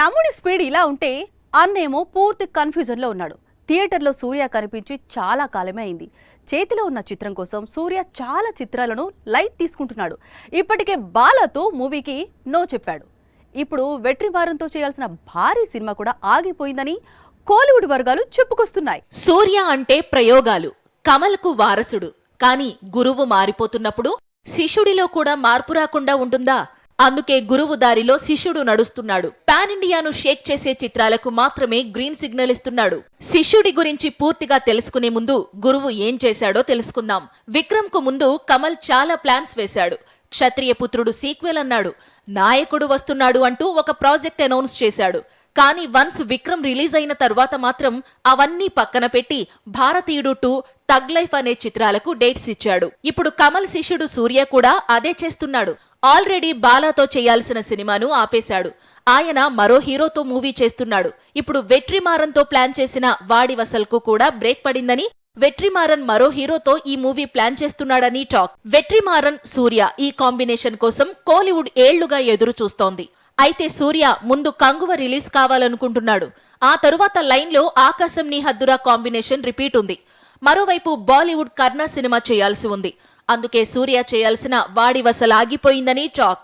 తమ్ముడి స్పీడ్ ఇలా ఉంటే అన్నేమో పూర్తి కన్ఫ్యూజన్లో ఉన్నాడు. థియేటర్లో సూర్య కనిపించి చాలా కాలమే అయింది. చేతిలో ఉన్న చిత్రం కోసం సూర్య చాలా చిత్రాలను లైట్ తీసుకుంటున్నాడు. ఇప్పటికే బాలతో మూవీకి నో చెప్పాడు. ఇప్పుడు వెట్రివారంతో చేయాల్సిన భారీ సినిమా కూడా ఆగిపోయిందని కోలీవుడ్ వర్గాలు చెప్పుకొస్తున్నాయి. సూర్య అంటే ప్రయోగాలు. కమల్కు వారసుడు. కానీ గురువు మారిపోతున్నప్పుడు శిష్యుడిలో కూడా మార్పు రాకుండా ఉంటుందా? అందుకే గురువు దారిలో శిష్యుడు నడుస్తున్నాడు. పాన్ ఇండియాను షేక్ చేసే చిత్రాలకు మాత్రమే గ్రీన్ సిగ్నల్ ఇస్తున్నాడు. శిష్యుడి గురించి పూర్తిగా తెలుసుకునే ముందు గురువు ఏం చేశాడో తెలుసుకుందాం. విక్రమ్కు ముందు కమల్ చాలా ప్లాన్స్ వేశాడు. క్షత్రియ పుత్రుడు సీక్వెల్ అన్నాడు. నాయకుడు వస్తున్నాడు అంటూ ఒక ప్రాజెక్ట్ అనౌన్స్ చేశాడు. కానీ వన్స్ విక్రమ్ రిలీజ్ అయిన తర్వాత మాత్రం అవన్నీ పక్కన పెట్టి భారతీయుడు టూ తగ్ లైఫ్ అనే చిత్రాలకు డేట్స్ ఇచ్చాడు. ఇప్పుడు కమల్ శిష్యుడు సూర్య కూడా అదే చేస్తున్నాడు. ఆల్రెడీ బాలాతో చేయాల్సిన సినిమాను ఆపేశాడు. ఆయన మరో హీరోతో మూవీ చేస్తున్నాడు. ఇప్పుడు వెట్రిమారన్తో ప్లాన్ చేసిన వాడి వసల్కు కూడా బ్రేక్ పడిందని వెట్రిమారన్ మరో హీరోతో ఈ మూవీ ప్లాన్ చేస్తున్నాడని టాక్. వెట్రిమారన్ సూర్య ఈ కాంబినేషన్ కోసం కోలీవుడ్ ఏళ్ళుగా ఎదురు చూస్తోంది అయితే సూర్య ముందు కంగువ రిలీజ్ కావాలనుకుంటున్నాడు. ఆ తరువాత లైన్లో ఆకాశం నీ హద్దురా కాంబినేషన్ రిపీట్ ఉంది. మరోవైపు బాలీవుడ్ కర్ణ సినిమా చేయాల్సి ఉంది. అందుకే సూర్య చేయాల్సిన వాడి వసలాగిపోయిందని టాక్.